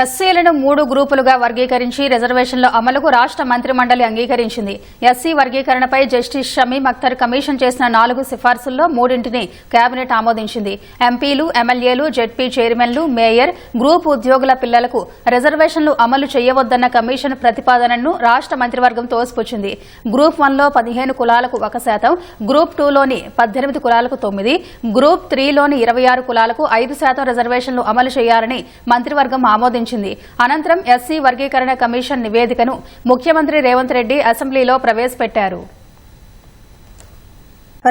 ఎస్సీలను మూడు గ్రూపులుగా వర్గీకరించి రిజర్వేషన్ల అమలుకు రాష్ట్ర మంత్రిమండలి అంగీకరించింది. ఎస్సీ వర్గీకరణపై జస్టిస్ షమీమ్ అఖ్తర్ కమిషన్ చేసిన నాలుగు సిఫార్సుల్లో మూడింటిని కేబినెట్ ఆమోదించింది. ఎంపీలు ఎమ్మెల్యేలు జెడ్పీ చైర్మన్లు మేయర్ గ్రూప్ ఉద్యోగుల పిల్లలకు రిజర్వేషన్లు అమలు చేయవద్దన్న కమిషన్ ప్రతిపాదనను రాష్ట్ర మంత్రివర్గం తోసిపుచ్చింది. గ్రూప్ వన్లో పదిహేను కులాలకు ఒక శాతం గ్రూప్ టూలోని పద్దెనిమిది కులాలకు తొమ్మిది గ్రూప్ త్రీలోని ఇరవై ఆరు కులాలకు ఐదు శాతం రిజర్వేషన్లు అమలు చేయాలని మంత్రివర్గం ఆమోదించింది. అనంతరం ఎస్సీ వర్గీకరణ కమిషన్ నివేదికను ముఖ్యమంత్రి రేవంత్ రెడ్డి అసెంబ్లీలో ప్రవేశపెట్టారు.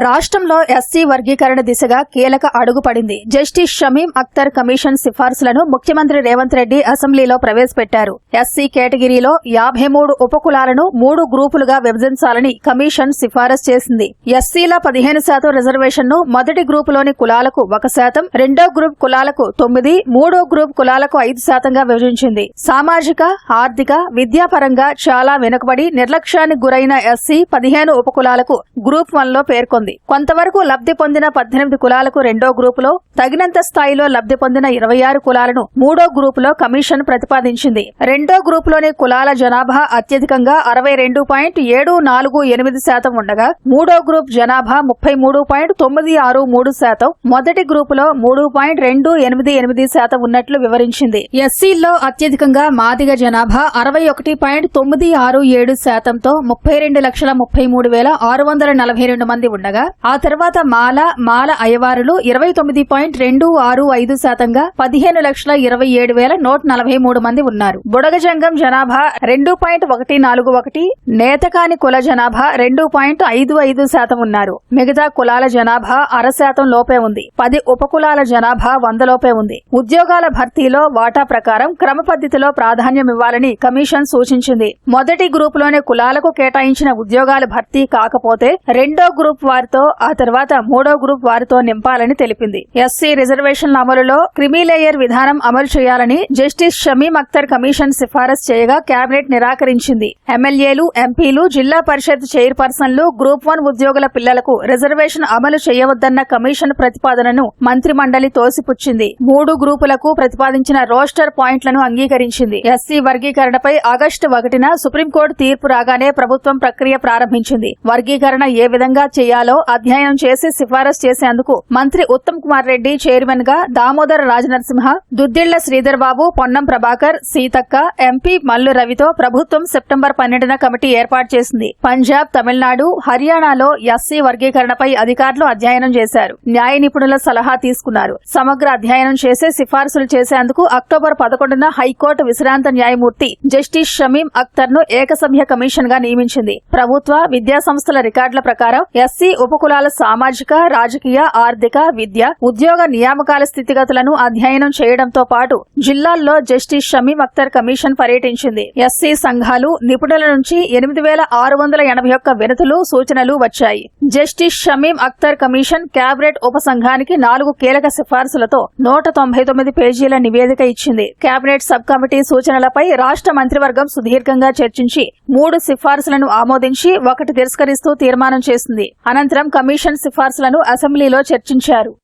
రాష్ట్రంలో ఎస్సీ వర్గీకరణ దిశగా కీలక అడుగు పడింది. జస్టిస్ షమీం అఖ్తర్ కమిషన్ సిఫార్సులను ముఖ్యమంత్రి రేవంత్ రెడ్డి అసెంబ్లీలో ప్రవేశపెట్టారు. ఎస్సీ కేటగిరీలో యాభై మూడు ఉపకులాలను మూడు గ్రూపులుగా విభజించాలని కమిషన్ సిఫారసు చేసింది. ఎస్సీల పదిహేను శాతం రిజర్వేషన్ను మొదటి గ్రూపులోని కులాలకు ఒక శాతం రెండో గ్రూప్ కులాలకు తొమ్మిది మూడో గ్రూప్ కులాలకు ఐదు శాతంగా విభజించింది. సామాజిక ఆర్థిక విద్యాపరంగా చాలా వెనుకబడి నిర్లక్ష్యానికి గురైన ఎస్సీ పదిహేను ఉపకులాలకు గ్రూప్ వన్లో పేర్కొంది కొంతవరకు లబ్ధి పొందిన పద్దెనిమిది కులాలకు రెండో గ్రూపులో తగినంత స్థాయిలో లబ్ధి పొందిన ఇరవై ఆరు కులాలను మూడో గ్రూపులో కమిషన్ ప్రతిపాదించింది. రెండో గ్రూపులోని కులాల జనాభా అత్యధికంగా అరవై రెండు పాయింట్ ఏడు నాలుగు ఎనిమిది శాతం ఉండగా మూడో గ్రూప్ జనాభా ముప్పై మూడు పాయింట్ తొమ్మిది ఆరు మూడు శాతం మొదటి గ్రూపులో మూడు పాయింట్ రెండు ఎనిమిది ఎనిమిది శాతం ఉన్నట్లు వివరించింది. ఎస్సీల్లో అత్యధికంగా మాదిగ జనాభా అరవై ఒకటి పాయింట్ తొమ్మిది ఆరు ఏడు శాతంతో ముప్పై రెండు లక్షల ముప్పై మూడు వేల ఆరు వందల నలభై రెండు మంది ఉండగా ఆ తర్వాత మాల మాల అయ్యవారులు ఇరవై తొమ్మిది పాయింట్ రెండు ఆరు ఐదు శాతంగా పదిహేను లక్షల ఇరవై ఏడు వేల నూట నలభై మూడు మంది ఉన్నారు. బుడగజంగం జనాభా రెండు పాయింట్ ఒకటి నాలుగు ఒకటి నేతకాని కుల జనాభా రెండు పాయింట్ ఐదు ఐదు శాతం ఉన్నారు. మిగతా కులాల జనాభా అర శాతం లోపే ఉంది. పది ఉపకులాల జనాభా వంద లోపే ఉంది. ఉద్యోగాల భర్తీలో వాటా ప్రకారం క్రమ పద్ధతిలో ప్రాధాన్యం ఇవ్వాలని కమిషన్ సూచించింది. మొదటి గ్రూపులోని కులాలకు కేటాయించిన ఉద్యోగాల భర్తీ కాకపోతే రెండో గ్రూప్ వారితో ఆ తర్వాత మూడో గ్రూప్ వారితో నింపాలని తెలిపింది. ఎస్సీ రిజర్వేషన్ల అమలులో క్రిమిలేయర్ విధానం అమలు చేయాలని జస్టిస్ షమీం అఖ్తర్ కమిషన్ సిఫారసు చేయగా కేబినెట్ నిరాకరించింది. ఎమ్మెల్యేలు ఎంపీలు జిల్లా పరిషత్ చైర్పర్సన్లు గ్రూప్ వన్ ఉద్యోగుల పిల్లలకు రిజర్వేషన్ అమలు చేయవద్దన్న కమిషన్ ప్రతిపాదనను మంత్రి మండలి తోసిపుచ్చింది. మూడు గ్రూపులకు ప్రతిపాదించిన రోస్టర్ పాయింట్లను అంగీకరించింది. ఎస్సీ వర్గీకరణపై ఆగస్టు ఒకటిన సుప్రీంకోర్టు తీర్పు రాగానే ప్రభుత్వం ప్రక్రియ ప్రారంభించింది. వర్గీకరణ ఏ విధంగా చేయాలి అధ్యయనం చేసి సిఫారసు చేసేందుకు మంత్రి ఉత్తమ్ కుమార్ రెడ్డి చైర్మన్గా దామోదర రాజనరసింహ దుద్దిళ్ళ శ్రీధర్ బాబు పొన్నం ప్రభాకర్ సీతక్క ఎంపీ మల్లు రవితో ప్రభుత్వం సెప్టెంబర్ పన్నెండున కమిటీ ఏర్పాటు చేసింది. పంజాబ్ తమిళనాడు హర్యానాలో ఎస్సీ వర్గీకరణపై అధికారులు అధ్యయనం చేశారు. న్యాయ నిపుణుల సలహా తీసుకున్నారు. సమగ్ర అధ్యయనం చేసి సిఫార్సులు చేసేందుకు అక్టోబర్ పదకొండున హైకోర్టు విశ్రాంత న్యాయమూర్తి జస్టిస్ షమీం అఖ్తర్ను ఏకసభ్య కమిషన్గా నియమించింది. ప్రభుత్వ విద్యా సంస్థల రికార్డుల ప్రకారం ఎస్సీ ఉపకులాల సామాజిక రాజకీయ ఆర్థిక విద్య ఉద్యోగ నియామకాల స్థితిగతులను అధ్యయనం చేయడంతో పాటు జిల్లాల్లో జస్టిస్ షమీం అఖ్తర్ కమిషన్ పర్యటించింది. ఎస్సీ సంఘాలు నిపుణుల నుంచి ఎనిమిది వేల ఆరు వందల ఎనభై ఒక్క వినతులు సూచనలు వచ్చాయి. Justice Shameem Akhtar commission cabinet ఉపసంఘానికి నాలుగు కీలక సిఫార్సులతో నూట తొంభై తొమ్మిది పేజీల నివేదిక ఇచ్చింది. క్యాబినెట్ సబ్ కమిటీ సూచనలపై రాష్ట్ర మంత్రివర్గం సుదీర్ఘంగా చర్చించి మూడు సిఫార్సులను ఆమోదించి ఒకటి తిరస్కరిస్తూ తీర్మానం చేసింది. అనంతరం కమిషన్ సిఫార్సులను అసెంబ్లీలో చర్చించారు.